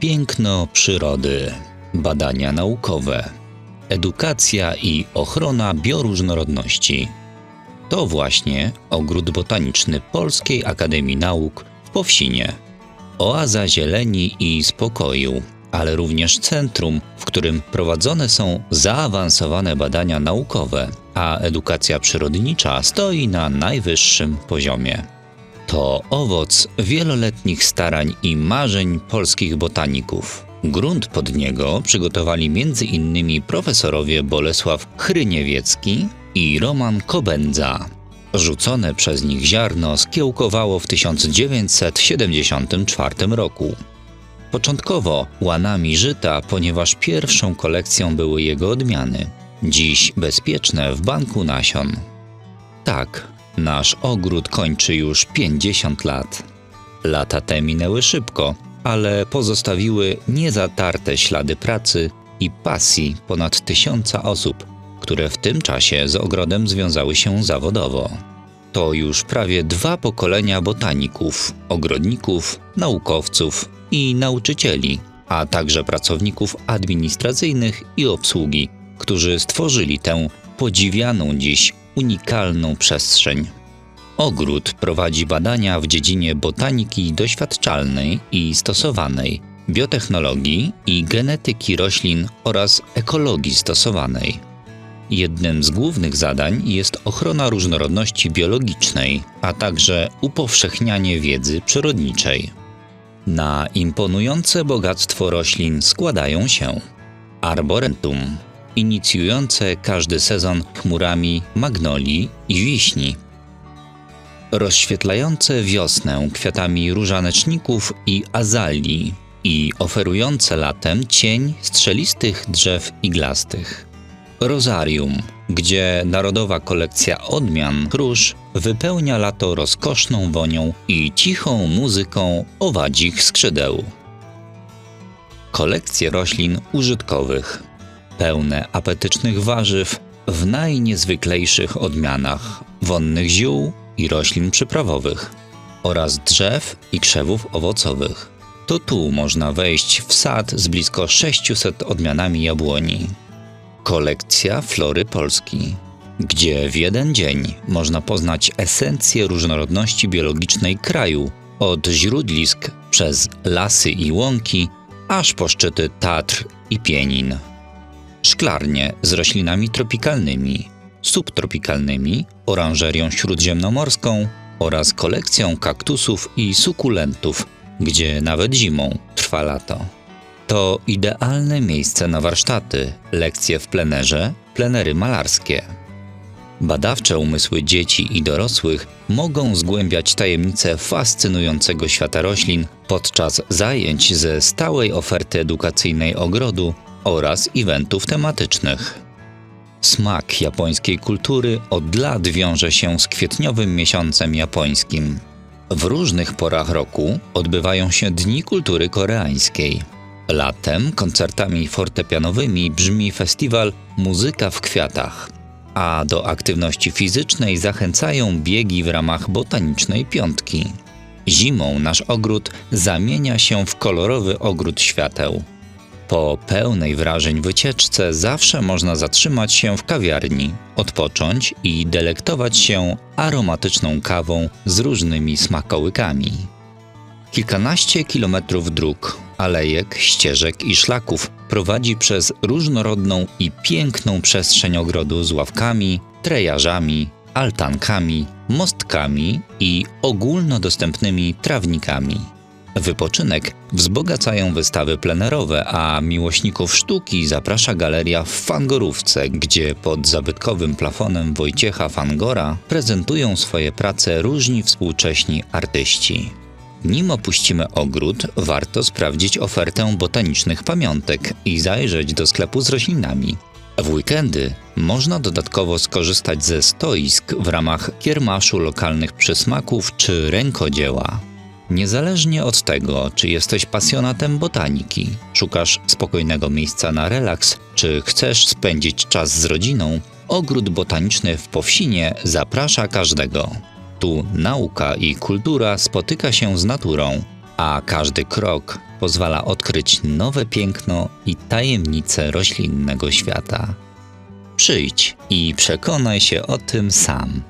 Piękno przyrody, badania naukowe, edukacja i ochrona bioróżnorodności. To właśnie Ogród Botaniczny Polskiej Akademii Nauk w Powsinie. Oaza zieleni i spokoju, ale również centrum, w którym prowadzone są zaawansowane badania naukowe, a edukacja przyrodnicza stoi na najwyższym poziomie. To owoc wieloletnich starań i marzeń polskich botaników. Grunt pod niego przygotowali m.in. profesorowie Bolesław Chryniewiecki i Roman Kobędza. Rzucone przez nich ziarno skiełkowało w 1974 roku. Początkowo łanami żyta, ponieważ pierwszą kolekcją były jego odmiany, dziś bezpieczne w banku nasion. Tak, nasz ogród kończy już 50 lat. Lata te minęły szybko, ale pozostawiły niezatarte ślady pracy i pasji ponad tysiąca osób, które w tym czasie z ogrodem związały się zawodowo. To już prawie dwa pokolenia botaników, ogrodników, naukowców i nauczycieli, a także pracowników administracyjnych i obsługi, którzy stworzyli tę podziwianą dziś unikalną przestrzeń. Ogród prowadzi badania w dziedzinie botaniki doświadczalnej i stosowanej, biotechnologii i genetyki roślin oraz ekologii stosowanej. Jednym z głównych zadań jest ochrona różnorodności biologicznej, a także upowszechnianie wiedzy przyrodniczej. Na imponujące bogactwo roślin składają się arboretum, inicjujące każdy sezon chmurami magnolii i wiśni, rozświetlające wiosnę kwiatami różaneczników i azalii i oferujące latem cień strzelistych drzew iglastych. Rozarium, gdzie narodowa kolekcja odmian róż wypełnia lato rozkoszną wonią i cichą muzyką owadzich skrzydeł. Kolekcje roślin użytkowych, pełne apetycznych warzyw w najniezwyklejszych odmianach, wonnych ziół i roślin przyprawowych oraz drzew i krzewów owocowych. To tu można wejść w sad z blisko 600 odmianami jabłoni. Kolekcja flory Polski, gdzie w jeden dzień można poznać esencję różnorodności biologicznej kraju, od źródlisk przez lasy i łąki, aż po szczyty Tatr i Pienin. Szklarnie z roślinami tropikalnymi, subtropikalnymi, oranżerią śródziemnomorską oraz kolekcją kaktusów i sukulentów, gdzie nawet zimą trwa lato. To idealne miejsce na warsztaty, lekcje w plenerze, plenery malarskie. Badawcze umysły dzieci i dorosłych mogą zgłębiać tajemnice fascynującego świata roślin podczas zajęć ze stałej oferty edukacyjnej ogrodu oraz eventów tematycznych. Smak japońskiej kultury od lat wiąże się z kwietniowym miesiącem japońskim. W różnych porach roku odbywają się Dni Kultury Koreańskiej. Latem koncertami fortepianowymi brzmi festiwal Muzyka w Kwiatach, a do aktywności fizycznej zachęcają biegi w ramach botanicznej piątki. Zimą nasz ogród zamienia się w kolorowy ogród świateł. Po pełnej wrażeń wycieczce zawsze można zatrzymać się w kawiarni, odpocząć i delektować się aromatyczną kawą z różnymi smakołykami. Kilkanaście kilometrów dróg, alejek, ścieżek i szlaków prowadzi przez różnorodną i piękną przestrzeń ogrodu z ławkami, trejażami, altankami, mostkami i ogólnodostępnymi trawnikami. Wypoczynek wzbogacają wystawy plenerowe, a miłośników sztuki zaprasza galeria w Fangorówce, gdzie pod zabytkowym plafonem Wojciecha Fangora prezentują swoje prace różni współcześni artyści. Nim opuścimy ogród, warto sprawdzić ofertę botanicznych pamiątek i zajrzeć do sklepu z roślinami. W weekendy można dodatkowo skorzystać ze stoisk w ramach kiermaszu lokalnych przysmaków czy rękodzieła. Niezależnie od tego, czy jesteś pasjonatem botaniki, szukasz spokojnego miejsca na relaks, czy chcesz spędzić czas z rodziną, Ogród Botaniczny w Powsinie zaprasza każdego. Tu nauka i kultura spotyka się z naturą, a każdy krok pozwala odkryć nowe piękno i tajemnice roślinnego świata. Przyjdź i przekonaj się o tym sam.